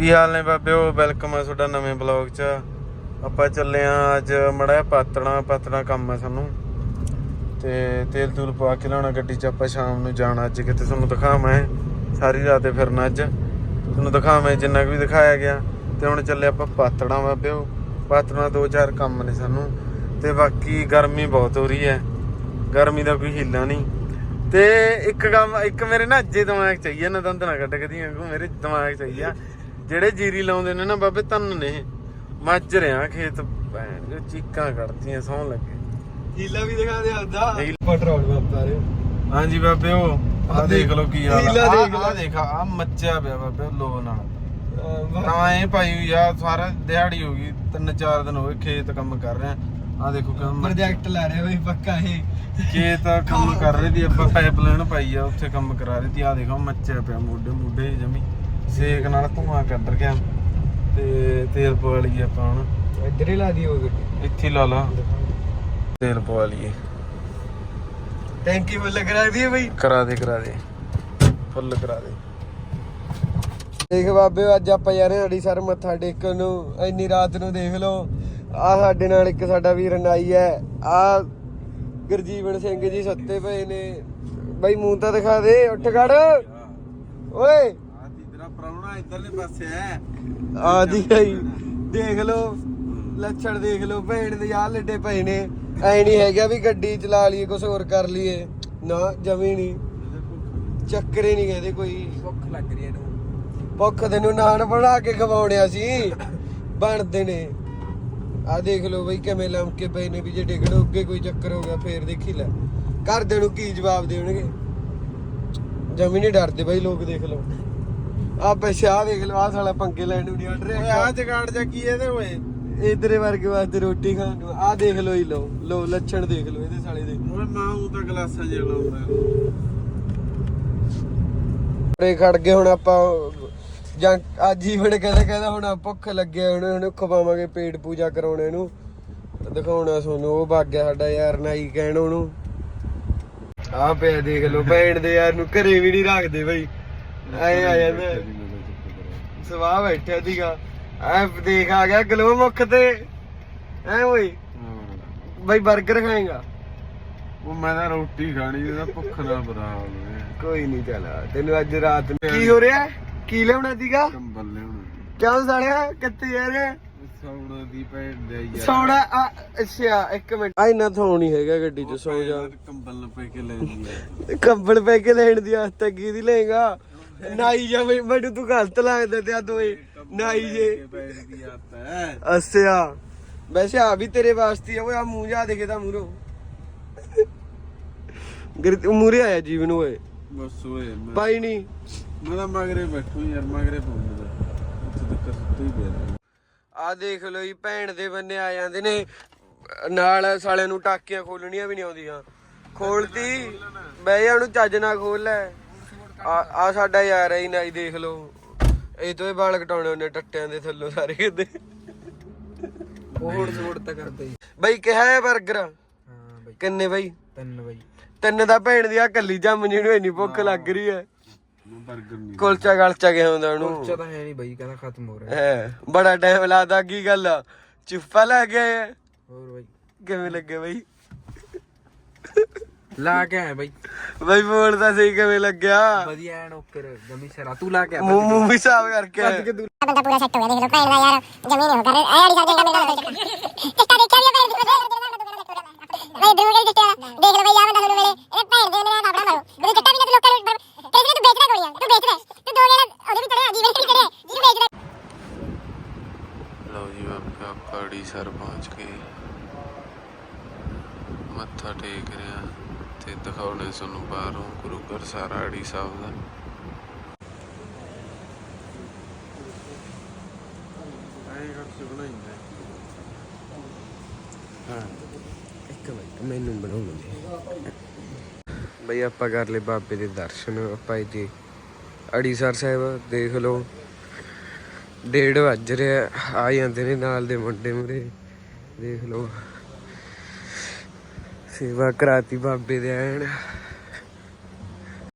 ਕੀ ਹਾਲ ਨੇ ਬਾਬਿਓ? ਵੈਲਕਮ ਹੈ ਤੁਹਾਡਾ ਨਵੇਂ ਬਲੌਗ 'ਚ। ਆਪਾਂ ਚੱਲੇ ਆਂ ਅੱਜ ਮੜਾ ਪਾਤਣਾ ਪਾਤਣਾ ਕੰਮ ਹੈ ਸਾਨੂੰ। ਤੇ ਤੇਲ ਤੂਲ ਪਵਾ ਕੇ ਲਾਉਣਾ ਗੱਡੀ 'ਚ, ਆਪਾਂ ਸ਼ਾਮ ਨੂੰ ਜਾਣਾ ਅੱਜ ਕਿਤੇ। ਤੁਹਾਨੂੰ ਦਿਖਾਵਾਂ ਸਾਰੀ ਰਾਤ ਤੇ ਫਿਰਨਾ ਅੱਜ। ਤੁਹਾਨੂੰ ਦਿਖਾਵਾਂ ਜਿੰਨਾ ਕੁ ਵੀ ਦਿਖਾਇਆ ਗਿਆ। ਤੇ ਹੁਣ ਚੱਲੇ ਆਪਾਂ ਪਾਤਣਾ ਬਾਬਿਓ। ਪਾਤਣਾ ਦੋ ਚਾਰ ਕੰਮ ਨੇ ਸਾਨੂੰ। ਤੇ ਬਾਕੀ ਗਰਮੀ ਬਹੁਤ ਹੋ ਰਹੀ ਹੈ। ਗਰਮੀ ਦਾ ਕੋਈ ਹਿੱਲਾ ਨਹੀਂ। ਤੇ ਇੱਕ ਕੰਮ, ਇੱਕ ਮੇਰੇ ਨਾ ਅੱਜੇ ਦਿਮਾਗ ਚ ਆਈ ਆ। ਨਾ ਦੰਦ ਨਾ ਕੱਢ ਕਦੀ ਮੇਰੇ ਦਿਮਾਗ ਚ ਆਈ ਆ। ਜਿਹੜੇ ਜੀਰੀ ਲਾਉਂਦੇ ਨੇ ਨਾ ਬਾਬੇ ਤਨ ਨੇ ਮੱਝ ਰਿਆ ਖੇਤ ਭੈਣ ਜੋ ਚੀਕਾਂ ਕੱਢਦੀਆਂ ਸੌਣ ਲੱਗੇ। ਹੀਲਾ ਵੀ ਦਿਖਾ ਦੇ ਆਦਾ ਹੀਲਾ। ਪੈਟਰੋਲ ਆ ਰਹੇ ਹਾਂਜੀ ਬਾਬੇ ਉਹ ਆ ਦੇਖ ਲਓ ਕੀ ਹਾਲ ਆ। ਦੇਖ। ਆ। ਦੇਖ ਆ ਮੱਚਿਆ ਪਿਆ ਬਾਬੇ ਲੋ ਨਾਲ ਤਾਂ ਇਹ ਭਾਈ ਹੋਈ ਆ ਸਾਰਾ ਦਿਹਾੜੀ ਹੋ ਗਈ ਤਿੰਨ ਚਾਰ ਦਿਨ ਹੋ ਗਏ ਖੇਤ ਕੰਮ ਕਰ ਰਹੇ। ਆ ਆ ਦੇਖੋ ਕਿਵੇਂ ਮੱਚ- ਪ੍ਰੋਜੈਕਟ ਲਾ ਰਹੇ ਬਈ ਪੱਕਾ ਇਹ। ਖੇਤ ਕੰਮ ਕਰ ਰਹੀ ਦੀ ਆਪਾਂ ਪਾਈਪਲਾਈਨ ਪਾਈ ਆ ਉੱਥੇ ਕੰਮ ਕਰਾ ਰਹੀ ਤੀ ਆ। ਦੇਖੋ ਮੱਚਿਆ ਪਿਆ ਮੋਢੇ ਮੋਢੇ ਜਮੀ। ਸੇਕ ਨਾਲ ਧੂਆਂ ਕੱਢ ਗਿਆ ਤੇ ਤੇਲ ਪਵਾ ਲਈਏ ਆਪਾਂ ਹੁਣ। ਇੱਧਰ ਹੀ ਲਾ ਦੀ ਉਹ ਗੱਡੀ। ਇੱਥੇ ਲਾ ਲਾ। ਤੇਲ ਪਵਾ ਲਈਏ। ਟੈਂਕੀ ਫੁੱਲ ਕਰਾ ਦੀ ਬਈ। ਕਰਾ ਦੇ ਕਰਾ ਦੇ। ਫੁੱਲ ਕਰਾ ਦੇ। ਦੇਖ ਬਾਬੇ ਅੱਜ ਆਪਾਂ ਯਾਰ ਹੜੀ ਸਰ ਮੱਥਾ ਟੇਕਣ ਨੂੰ। ਇੰਨੀ ਰਾਤ ਨੂੰ ਦੇਖ ਲਓ। ਆ ਸਾਡੇ ਨਾਲ ਇੱਕ ਸਾਡਾ ਵੀਰ ਨਾਈ ਹੈ। ਆ ਗੁਰਜੀਵਨ ਸਿੰਘ ਜੀ ਸੁੱਤੇ ਪਏ ਨੇ। ਬਈ ਮੂੰਹ ਤਾਂ ਦਿਖਾ ਦੇ ਉੱਠ ਖੜ। ਓਏ! ਆ ਤੀਜਰਾ ਪ੍ਰਾਹੁਣਾ ਇਧਰਲੇ ਪਾਸੇ ਹੈ। ਆ ਦੀ ਗਈ ਦੇਖ ਲਓ ਲੱਛਣ ਦੇਖ ਲਓ ਭੈਣ ਦੇ ਯਾਰ ਲੱਡੇ ਪਏ ਨੇ। ਐ ਨਹੀਂ ਹੈਗਾ ਵੀ ਗੱਡੀ ਚਲਾ ਲਈਏ ਕੁਝ ਹੋਰ ਕਰ ਲਈਏ। ਨਾ ਜਮੀ ਨਹੀਂ ਚੱਕਰੇ ਨਹੀਂ ਕਹਿੰਦੇ ਕੋਈ। ਭੁੱਖ ਲੱਗ ਰਹੀ ਇਹਨੂੰ। ਭੁੱਖ ਤੈਨੂੰ ਨਾਨ ਬਣਾ ਕੇ ਖਵਾਉਣਿਆ ਸੀ। ਬਣਦੇ ਨੇ। ਆ ਦੇਖ ਲਓ ਬਈ ਕਿਵੇਂ ਲੰਮਕੇ ਪਏ ਨੇ ਵੀ ਜੇ ਡਿੱਗੜ ਅੱਗੇ ਕੋਈ ਚੱਕਰ ਹੋ ਗਿਆ ਫੇਰ ਦੇਖੀ ਲੈ। ਘਰਦਿਆਂ ਨੂੰ ਕੀ ਜਵਾਬ ਦੇਣਗੇ? ਜਮੀ ਨਹੀਂ ਡਰਦੇ ਬਈ ਲੋਕ ਦੇਖ ਲਓ। ਆ ਪੈਸਾ ਦੇਖ ਲਓ ਆ ਸਾਲਾ ਪੰਗੇ ਲੈਣ ਨੂੰ ਓਏ ਰਿਹਾ। ਆ ਜਗਾੜ ਜਾ ਕੀ ਇਹਦੇ ਓਏ? ਇਧਰੇ ਵਰਗੇ ਵਾਸਤੇ ਰੋਟੀ ਖਾਣ ਨੂੰ। ਆ ਦੇਖ ਲਓ ਹੀ ਲਓ ਲਓ ਲੱਛਣ ਦੇਖ ਲਓ ਇਹਦੇ ਸਾਲੇ ਦੇ। ਓਏ ਮਾਂ ਉਹ ਤਾਂ ਗਲਾਸਾਂ ਜਿਹਾ ਲਾਉਂਦਾ। ਰੇ ਖੜ ਗਏ ਹੁਣ ਆਪਾਂ ਜਾਂ ਆ ਜੀਵਨ ਕਹਿੰਦਾ ਕਹਿੰਦਾ ਹੁਣ ਭੁੱਖ ਲੱਗਿਆ ਹੁਣ ਹੁਣ ਖਵਾਵਾਂਗੇ ਪੇਟ ਪੂਜਾ ਕਰਾਉਣੇ ਨੂੰ ਦਿਖਾਉਣਾ ਤੁਹਾਨੂੰ ਉਹ ਭੱਗ ਗਿਆ ਸਾਡਾ ਯਾਰ ਨਾਈ ਕਹਿਣ ਉਹਨੂੰ। ਆ ਪਿਆ ਦੇਖ ਲਓ ਭੈਣ ਦੇ ਯਾਰ ਨੂੰ ਘਰੇ ਵੀ ਨਹੀਂ ਰੱਖਦੇ ਬਈ। ਐ ਆ ਜਾਂਦਾ ਸਵਾਹ ਬੈਠਿਆ ਸੀਗਾ। ਐ ਦੇਖ ਆ ਗਿਆ ਗਲੋ ਮੁੱਖ ਤੇ। ਐ ਓਏ। ਬਈ 버ਗਰ ਖਾਏਗਾ। ਉਹ ਮੈਂ ਤਾਂ ਰੋਟੀ ਖਾਣੀ ਇਹਦਾ ਭੁੱਖ ਨਾ ਬਰਾ ਕੋਈ ਨਹੀਂ ਚੱਲ ਤੈਨੂੰ ਅੱਜ ਰਾਤ ਨੂੰ ਕੀ ਹੋ ਰਿਹਾ? ਕੀ ਲਿਆਉਣਾ ਸੀਗਾ? ਕੰਬਲ ਲਿਆਉਣਾ। ਕਿਉਂ ਸਾਲਿਆ? ਕਿੱਥੇ ਯਾਰ ਸੌਣਾ ਦੀ ਭੈਣ ਦੇ ਯਾਰ ਸੌਣਾ ਅੱਛਾ ਇੱਕ ਮਿੰਟ। ਆ ਇੰਨਾ ਥੋਂ ਨਹੀਂ ਹੈਗਾ ਗੱਡੀ 'ਚ ਸੌ ਜਾ। ਕੰਬਲ ਪੈ ਕੇ ਲੈ ਜੀ ਕੰਬਲ ਪੈ ਕੇ ਲੈਣ ਦੀ ਆਸਤਾ ਕੀ ਦੀ ਲਏਗਾ? ਨਾਈ ਜਾ ਬਈ ਮੈਨੂੰ ਤੂੰ ਗਲਤ ਲੱਗਦਾ ਤੇ ਆ ਦੋਏ। ਨਾਈ ਜੇ। ਅੱਛਾ। ਵੈਸੇ ਆ ਵੀ ਤੇਰੇ ਵਾਸਤੇ ਆ ਓਏ ਆ ਮੂੰਹ ਜਾ ਦੇਖੇ ਤਾਂ ਮੂਰੋ। ਗਿਰ ਮੂਰੇ ਆਇਆ ਜੀਵਨ ਓਏ। ਬਸ ਓਏ ਪਾਈ ਨਹੀਂ ਮੈਂ ਤਾਂ ਮਗਰੇ ਬੈਠੂ ਯਾਰ ਮਗਰੇ ਪਾਉਂਦਾ ਉੱਥੇ ਤੱਕ ਸੁੱਤੇ ਹੀ ਪਿਆ ਆ ਦੇਖ ਲਓ ਜੀ ਭੈਣ ਦੇ ਬੰਨੇ ਆ ਜਾਂਦੇ ਨੇ। ਨਾਲ ਸਾਲਿਆਂ ਨੂੰ ਟਾਕੀਆਂ ਖੋਲਣੀਆਂ ਵੀ ਨਹੀਂ ਆਉਂਦੀਆਂ। ਖੋਲਤੀ। ਜਾ ਉਹਨੂੰ ਚੱਜ ਨਾਲ ਖੋਲ ਲੈ। ਆ ਆ ਸਾਡਾ ਯਾਰ ਹੈ ਨਾਈ ਦੇਖ ਲਓ। ਇਹ ਤੋਂ ਹੀ ਵਾਲ ਕਟਾਉਣੇ ਉਹਨੇ ਟੱਟਿਆਂ ਦੇ ਥੱਲੋਂ ਸਾਰੇ ਕਿਤੇ ਹੁਣ ਸਪੋਰਟ ਤਾਂ ਕਰਦਾ ਬਈ ਕਿਹਾ ਹੈ 버ਗਰ ਹਾਂ ਬਈ। ਕਿੰਨੇ ਬਈ? ਤਿੰਨ ਬਈ। ਤਿੰਨ ਦਾ ਭੈਣ ਦੀ ਆ ਕੱਲੀ ਜੰਮ ਜਿਹਨੂੰ ਇੰਨੀ ਭੁੱਖ ਲੱਗ ਰਹੀ ਹੈ ਮੈਂ 버ਗਰ ਨਹੀਂ ਕੁਲਚਾ ਗਲਚਾ ਗਿਆ ਹੁੰਦਾ ਉਹਨੂੰ। ਉੱਚਾ ਤਾਂ ਹੈ ਨਹੀਂ ਬਈ ਕਹਿੰਦਾ ਖਤਮ ਹੋ ਰਿਹਾ। ਹੈ ਬੜਾ ਟਾਈਮ ਲਾਦਾ ਕੀ ਗੱਲ ਆ? ਚੁੱਪਾ ਲੱਗ ਗਿਆ। ਹੋਰ ਬਈ। ਕਿਵੇਂ ਲੱਗੇ ਬਈ? ਲਾ ਕੇ ਆਇਆ ਬਈ। ਬਈ ਬੋਲ ਤਾਂ ਸਹੀ ਕਿਵੇਂ ਲੱਗਿਆ? ਵਧੀਆ ਐਨ ਓਕੇ ਜਮੀ ਸਰਾ ਤੂੰ ਲਾ ਕੇ ਆ ਮੂੰਹ ਮੂੰਹ ਵੀ ਸਾਫ਼ ਕਰਕੇ। ਆਇਆ। ਬੰਦਾ ਪੂਰਾ ਸੈੱਟ ਹੋ ਗਿਆ ਦੇਖ ਲਓ ਭੈਣ ਦਾ ਯਾਰ ਜ਼ਮੀਨ ਹੋ ਕਰ ਆਇਆ ਵਾਲੀ ਗੱਲ ਮੇਰਾ ਚਿੱਟਾ ਦੇਖਿਆ ਵੀ ਭੈਣ ਬਈ ਦੂਰ ਕੇ ਚਿੱਟਾ ਦੇਖ ਲਓ ਬਈ ਆ ਬੰਦਾ ਤੁਹਾਨੂੰ ਵੇਲੇ ਇਹ ਭੈਣ ਦੇ ਉਹਨੇ ਥਾਪੜਾ ਮਾਰੋ। ਉਹ ਚਿੱਟਾ ਵੀ ਨਾ ਲੋਕਾਂ ਨੂੰ ਕਹਿੰਦੇ ਤੂੰ ਵੇਚਦਾ ਗੋਲੀਆਂ ਤੂੰ ਵੇਚਦਾ ਤੂੰ ਦੋ ਜਣੇ ਉਹਦੇ ਵੀ ਚੜਿਆ ਜੀਵਨ ਵੀ ਚੜਿਆ ਜਿਹਨੂੰ ਵੇਚਦਾ ਲਓ ਜੀ ਆਪਾਂ ਪਹਾੜੀ ਸਰ ਪਹੁੰਚ ਗਏ ਮੱਥਾ ਟੇਕ ਰਿਆ ਤੇ ਦਿਖਾਉਣੇ ਤੁਹਾਨੂੰ ਬਾਹਰੋਂ ਗੁਰੂ ਘਰ ਸਾਰਾ ਸਾਹਿਬ ਦਾ। ਹਾਂ ਇੱਕ ਮਿੰਟ ਮੈਨੂੰ ਬਣਾਉਣ ਦੇ ਬਈ ਆਪਾਂ ਕਰ ਲਏ ਬਾਬੇ ਦੇ ਦਰਸ਼ਨ, ਆਪਾਂ ਇੱਥੇ ਅੜੀਸਰ ਸਾਹਿਬ ਦੇਖ ਲਓ, ਡੇਢ ਵੱਜ ਰਿਹਾ, ਆ ਜਾਂਦੇ ਨੇ ਨਾਲ ਦੇ ਮੁੰਡੇ ਮੁਰੇ, ਦੇਖ ਲਓ। ਸੇਵਾ ਕਰਾਤੀ ਬਾਬੇ ਦੇ ਐਨ